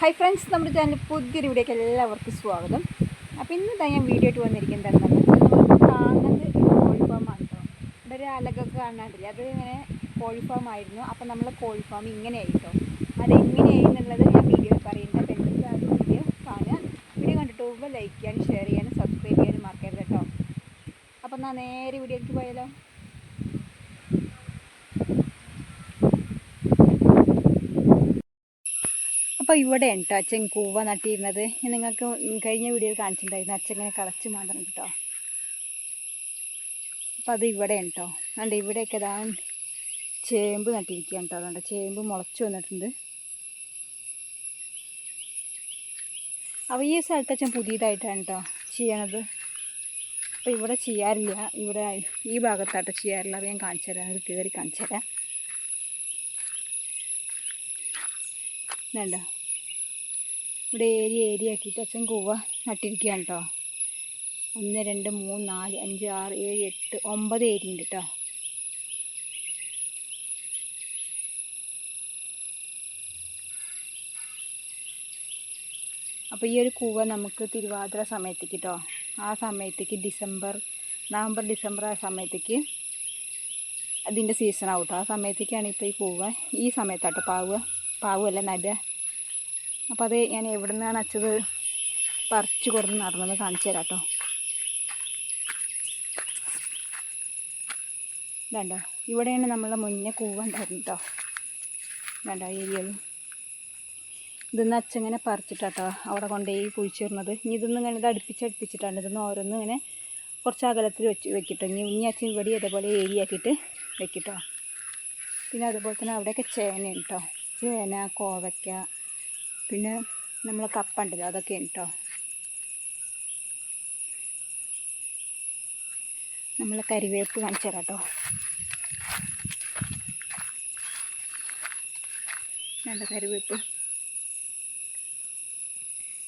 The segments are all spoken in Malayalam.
ഹായ് ഫ്രണ്ട്സ് നമ്മുടെ ചാനൽ പുതിയൊരു വീഡിയോക്ക് എല്ലാവർക്കും സ്വാഗതം. അപ്പോൾ ഇന്ന് ഞാൻ വീഡിയോ ആയിട്ട് വന്നിരിക്കുന്നത് എന്താണെന്ന് കാണുന്നത് കോഴിഫാം കേട്ടോ. ഇവിടെ ഒരു അലകൊക്കെ കാണാണ്ടില്ല അത് ഇങ്ങനെ കോഴിഫാം ആയിരുന്നു. അപ്പോൾ നമ്മൾ കോഴിഫാം ഇങ്ങനെയായി കേട്ടോ. അത് എങ്ങനെയായി എന്നുള്ളത് ഞാൻ വീഡിയോ പറയുന്നുണ്ട് അപ്പോൾ ആ വീഡിയോ കാണുക. വീഡിയോ കണ്ടിട്ട് പോകുമ്പോൾ ലൈക്ക് ചെയ്യാനും ഷെയർ ചെയ്യാനും സബ്സ്ക്രൈബ് ചെയ്യാനും മറക്കരുത് കേട്ടോ. അപ്പോൾ എന്നാൽ നേരെ വീഡിയോയ്ക്ക് പോയാലോ? അപ്പോൾ ഇവിടെ ഉണ്ട് അച്ഛൻ കൂവ നട്ടിയിരുന്നത് നിങ്ങൾക്ക് കഴിഞ്ഞ വീഡിയോയിൽ കാണിച്ചിട്ടുണ്ടായിരുന്നു. അച്ഛനെ കളച്ച് മാത്രം കേട്ടോ അപ്പോൾ അത് ഇവിടെ ഉണ്ടോ അതുകൊണ്ട് ഇവിടെയൊക്കെ ഇതാ ചേമ്പ് നട്ടിരിക്കുകയാണ് കേട്ടോ അതുകൊണ്ട് ചേമ്പ് മുളച്ച് വന്നിട്ടുണ്ട്. അപ്പോൾ ഈ സ്ഥലത്ത് അച്ഛൻ പുതിയതായിട്ടാണ് കേട്ടോ ചെയ്യണത്. അപ്പോൾ ഇവിടെ ചെയ്യാറില്ല. ഇവിടെ ഈ ഭാഗത്തായിട്ട് ചെയ്യാറില്ല. അപ്പോൾ ഞാൻ കാണിച്ചു തരാം. കയറി കാണിച്ചു തരാം. ഇതുണ്ടോ ഇവിടെ ഏരിയ ഏരിയ ആക്കിയിട്ട് അച്ഛൻ കൂവ നട്ടിരിക്കുകയാണ് കേട്ടോ ഒന്ന് രണ്ട് മൂന്ന് നാല് അഞ്ച് ആറ് ഏഴ് എട്ട് ഒമ്പത് ഏരിയ ഉണ്ട് കേട്ടോ അപ്പോൾ ഈ ഒരു കൂവ നമുക്ക് തിരുവാതിര സമയത്തേക്ക് കേട്ടോ ആ സമയത്തേക്ക് ഡിസംബർ നവംബർ ഡിസംബർ ആ സമയത്തേക്ക് അതിന്റെ സീസൺ ആവും കേട്ടോ ആ സമയത്തേക്കാണ് ഇപ്പോൾ ഈ കൂവ ഈ സമയത്താട്ടോ പാവുക. പാവുമല്ല നടുക. അപ്പോൾ അത് ഞാൻ എവിടെ നിന്നാണ് അച്ചത് പറിച്ച് കൊടുത്ത് നടന്നത് കാണിച്ചു തരാം കേട്ടോ ഇതുണ്ടോ. ഇവിടെയാണ് നമ്മളെ മുന്നേ കൂവ ഉണ്ടായിരുന്നു കേട്ടോ വേണ്ട ഏരിയയിൽ. ഇതൊന്ന് അച്ഛങ്ങനെ പറിച്ചിട്ടാട്ടോ അവിടെ കൊണ്ടുപോയി കുഴിച്ചിരുന്നത് ഇനി ഇതൊന്നും ഇങ്ങനെ ഇത് അടുപ്പിച്ചടുപ്പിച്ചിട്ടാണ് ഇതൊന്ന് ഓരോന്നും ഇങ്ങനെ കുറച്ച് അകലത്തിൽ വെച്ച് വെക്കിട്ടോ. ഇനി ഇനി അച്ഛൻ ഇവിടെ ഇതേപോലെ ഏരിയ ആക്കിയിട്ട് വെക്കിട്ടോ. പിന്നെ അതുപോലെ തന്നെ അവിടെയൊക്കെ ചേന കേട്ടോ ചേന കോവയ്ക്ക പിന്നെ നമ്മൾ കപ്പ ഉണ്ടല്ലോ അതൊക്കെ കേട്ടോ നമ്മൾ കരിവേപ്പ് കാണിച്ചു തരാം കേട്ടോ നല്ല കരിവേപ്പ്?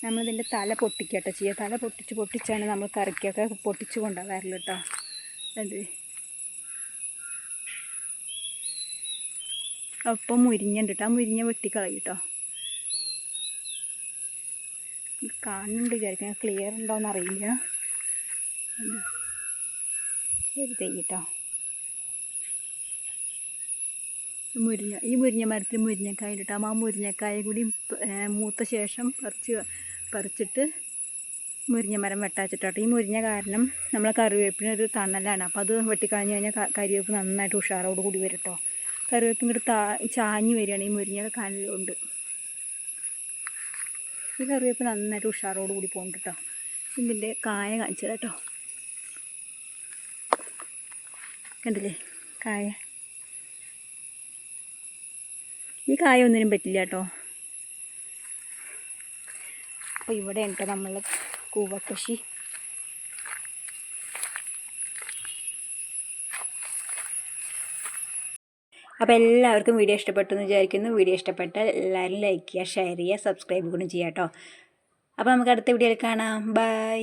നമ്മളിതിന്റെ തല പൊട്ടിക്കട്ടോ ചെയ്യുക. തല പൊട്ടിച്ച് പൊട്ടിച്ചാണ് നമ്മൾ കറിക്കൊക്കെ പൊട്ടിച്ച് കൊണ്ടുപോകാറില്ല കേട്ടോ. അത് അപ്പം മുരിഞ്ഞുണ്ട് കേട്ടോ. ആ മുരിഞ്ഞ വെട്ടിക്കളയും കേട്ടോ. കാണുന്നുണ്ട് വിചാരിക്കണം ക്ലിയർ ഉണ്ടോയെന്ന് അറിയില്ല. വെറുതെ കേട്ടോ മുരിഞ്ഞ ഈ മുരിഞ്ഞ മരത്തിൽ മുരിങ്ങക്കായ കേട്ടോ ആ മുരിങ്ങക്കായ കൂടി മൂത്ത ശേഷം പറിച്ച് പറിച്ചിട്ട് മുരിഞ്ഞ മരം വെട്ടാച്ചിട്ടോ ഈ മുരിഞ്ഞ കാരണം നമ്മളെ കറിവേപ്പിനൊരു തണലാണ്. അപ്പോൾ അത് വെട്ടിക്കളഞ്ഞ് കഴിഞ്ഞാൽ കറിവേപ്പ് നന്നായിട്ട് ഉഷാറോട് കൂടി വരും കേട്ടോ കറിവേപ്പ് ഇങ്ങോട്ട് താ ചാഞ്ഞ് വരികയാണ്. ഈ മുരിങ്ങയുടെ കാനലുകൊണ്ട്. ഈ കറിവേപ്പ് നന്നായിട്ട് ഉഷാറോട് കൂടി പോകുന്നുണ്ട് കേട്ടോ ഇതിന്റെ കായ കാണിച്ചു കേട്ടോ കണ്ടില്ലേ? കായ. ഈ കായ ഒന്നിനും പറ്റില്ല കേട്ടോ. അപ്പോൾ ഇവിടെ ഉണ്ട് നമ്മൾ കൂവക്കൃഷി. അപ്പോൾ എല്ലാവർക്കും വീഡിയോ ഇഷ്ടപ്പെട്ടു എന്ന് വിചാരിക്കുന്നു. വീഡിയോ ഇഷ്ടപ്പെട്ടാൽ എല്ലാവരും ലൈക്ക് ചെയ്യുക ഷെയർ ചെയ്യുക സബ്സ്ക്രൈബ് കൂടി ചെയ്യാം കേട്ടോ. അപ്പോൾ നമുക്ക് അടുത്ത വീഡിയോയിൽ കാണാം. ബൈ